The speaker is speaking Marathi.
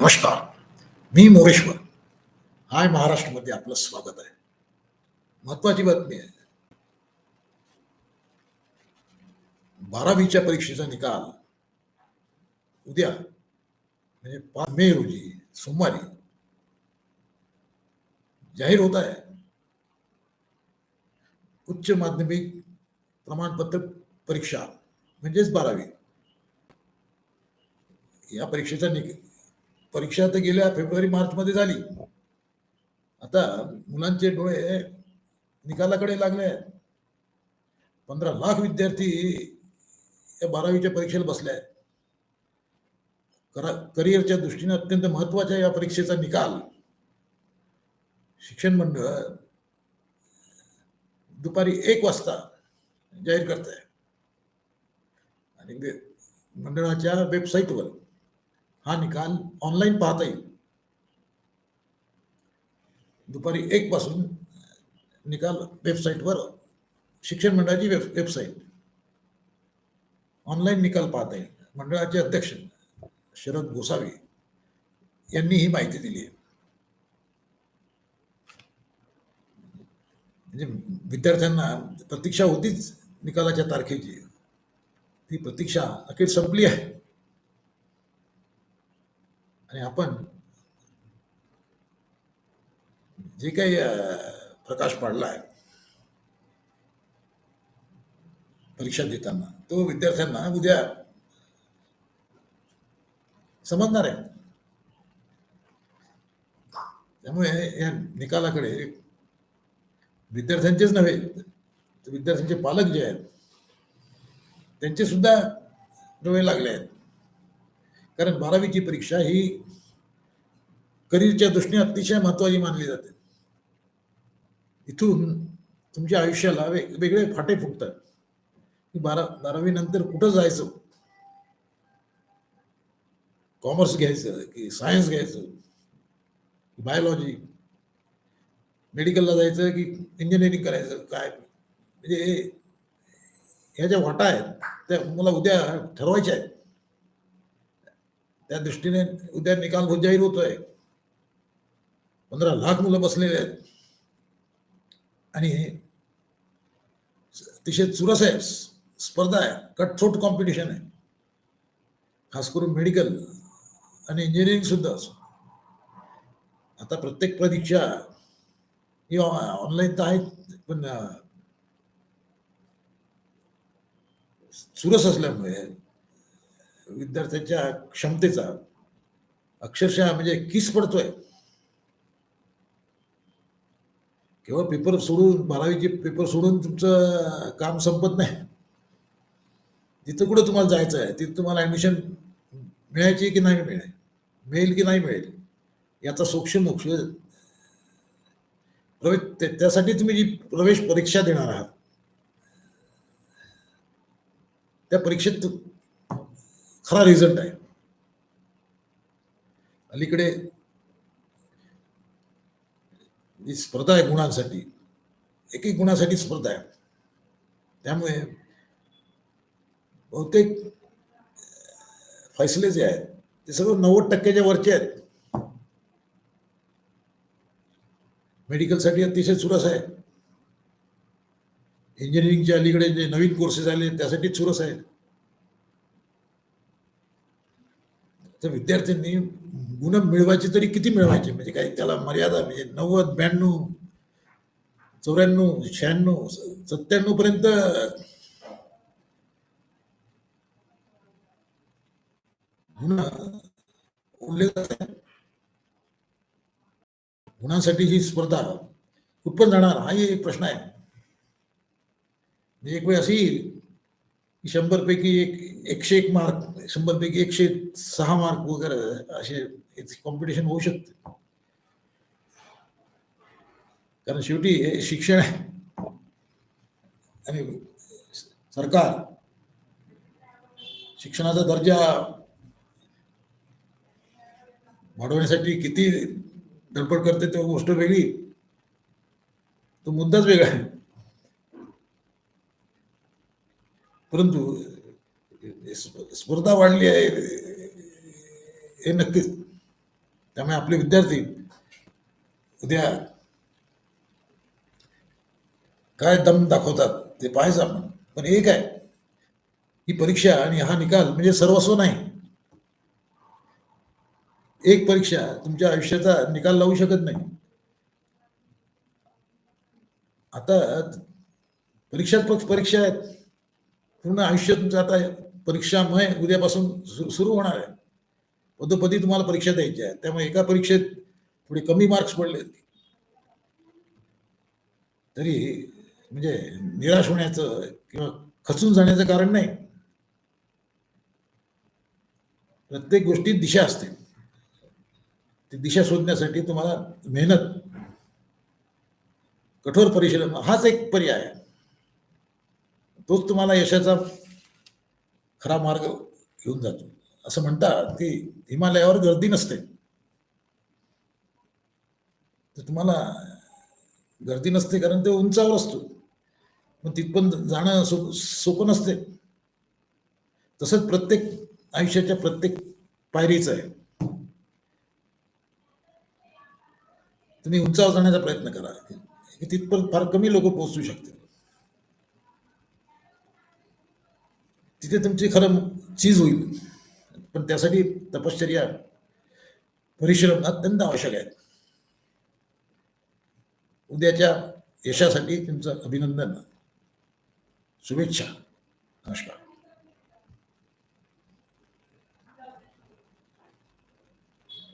नमस्कार. मी मोरेश्वर. हाय महाराष्ट्रमध्ये आपलं स्वागत आहे. महत्वाची बातमी आहे. बारावीच्या परीक्षेचा निकाल उद्या म्हणजे पाच मे रोजी सोमवारी जाहीर होत आहे. उच्च माध्यमिक प्रमाणपत्र परीक्षा म्हणजेच बारावी. या परीक्षेचा निक परीक्षा तर गेल्या फेब्रुवारी मार्च मध्ये झाली. आता मुलांचे डोळे निकालाकडे लागले आहेत. पंधरा लाख विद्यार्थी या बारावीच्या परीक्षेला बसले आहेत. करा करिअरच्या दृष्टीने अत्यंत महत्त्वाच्या या परीक्षेचा निकाल. शिक्षण मंडळ दुपारी एक वाजता जाहीर करत आहे आणि मंडळाच्या वेबसाईटवर हा निकाल ऑनलाईन पाहता येईल. दुपारी एक पासून निकाल वेबसाईटवर शिक्षण मंडळाची वेब वेबसाईट ऑनलाईन निकाल पाहता येईल. मंडळाचे अध्यक्ष शरद गोसावी यांनी ही माहिती दिली आहे. म्हणजे विद्यार्थ्यांना प्रतीक्षा होतीच निकालाच्या तारखेची. ती प्रतीक्षा अखेर संपली आहे. आणि आपण जे काही प्रकाश पाडला आहे परीक्षा देताना तो विद्यार्थ्यांना उद्या समजणार आहे. त्यामुळे या निकालाकडे विद्यार्थ्यांचेच नव्हे तर विद्यार्थ्यांचे पालक जे आहेत त्यांचे सुद्धा डोळे लागले आहेत. कारण बारावीची परीक्षा ही करिअरच्या दृष्टीने अतिशय महत्वाची मानली जाते. इथून तुमच्या आयुष्याला वेगवेगळे फाटे फुटतात. की बारा बारावी नंतर कुठं जायचं? कॉमर्स घ्यायचं की सायन्स घ्यायचं? की बायोलॉजी? मेडिकलला जायचं की इंजिनिअरिंग करायचं? काय? म्हणजे ह्या ज्या वाटा आहेत त्या मला उद्या ठरवायच्या आहेत. त्या दृष्टीने उद्या निकाल जाहीर होतोय. पंधरा लाख मुलं बसलेले आहेत. आणि अतिशय चुरस आहे. स्पर्धा आहे. कटथोट कॉम्पिटिशन आहे. खास करून मेडिकल आणि इंजिनिअरिंग सुद्धा. आता प्रत्येक परीक्षा ही ऑनलाईन तर आहेत पण चुरस असल्यामुळे विद्यार्थ्यांच्या क्षमतेचा अक्षरशः म्हणजे किस पडतोय. केवळ पेपर सोडून बारावीचे पेपर सोडून तुमचं काम संपत नाही. तिथं कुठं तुम्हाला जायचं आहे तिथं तुम्हाला ऍडमिशन मिळायची की नाही मिळेल मिळेल की नाही मिळेल याचा सोक्ष मोक्ष प्रवेश त्यासाठी तुम्ही जी प्रवेश परीक्षा देणार आहात त्या परीक्षेत खरा रिझल्ट आहे अलीकडे जी स्पर्धा आहे गुणांसाठी एक एक गुणासाठी स्पर्धा आहे. त्यामुळे बहुतेक फैसले जे आहेत, ते सगळं नव्वद टक्क्याच्या वरचे आहेत. मेडिकलसाठी अतिशय चुरस आहे. इंजिनिअरिंगच्या अलीकडे जे नवीन कोर्सेस आले त्यासाठी चुरस आहे. तर विद्यार्थ्यांनी गुण मिळवायचे तरी किती मिळवायचे? म्हणजे काही त्याला मर्यादा म्हणजे नव्वद ब्याण्णव चौऱ्याण्णव शहाण्णव सत्त्याण्णव पर्यंत गुण गुणांसाठी ही स्पर्धा कुठपण जाणार हाही एक प्रश्न आहे. एक वेळ अशी शंभरपैकी शंभर पैकी एक एकशे एक मार्क शंभर पैकी एकशे सहा मार्क वगैरे असे कॉम्पिटिशन होऊ शकते. कारण शेवटी हे शिक्षण आहे. आणि सरकार शिक्षणाचा दर्जा वाढवण्यासाठी किती धडपड करते तेव्हा गोष्ट वेगळी. तो मुद्दाच वेगळा आहे. परंतु स्पर्धा वाढली आहे हे नक्कीच. त्यामुळे आपले विद्यार्थी उद्या काय दम दाखवतात ते पाहायचं आपण. पण एक आहे ही परीक्षा आणि हा निकाल म्हणजे सर्वस्व नाही. एक परीक्षा तुमच्या आयुष्याचा निकाल लावू शकत नाही. आता परीक्षाच फक्त परीक्षा आहेत. पूर्ण आयुष्य तुमचं आता परीक्षामय उद्यापासून सुरू होणार आहे. पदोपदी तुम्हाला परीक्षा द्यायची आहे त्यामुळे एका परीक्षेत थोडे कमी मार्क्स पडले तरी म्हणजे निराश होण्याचं किंवा खचून जाण्याचं कारण नाही. प्रत्येक गोष्टीत दिशा असते. ती दिशा शोधण्यासाठी तुम्हाला मेहनत कठोर परिश्रम हाच एक पर्याय आहे. तोच तुम्हाला यशाचा खरा मार्ग घेऊन जातो. असं म्हणतात की हिमालयावर गर्दी नसते. तर तुम्हाला गर्दी नसते कारण ते उंचावर असतो. मग तिथपर्यंत जाणं सो सोपं नसते. तसंच प्रत्येक आयुष्याच्या प्रत्येक पायरीचं आहे. तुम्ही उंचावर जाण्याचा प्रयत्न करा. की तिथपर्यंत फार कमी लोक पोहोचू शकतात. तिथे तुमची खरं चीज होईल. पण त्यासाठी तपश्चर्या परिश्रम अत्यंत आवश्यक आहे उद्याच्या यशासाठी तुमचं अभिनंदन. शुभेच्छा. नमस्कार.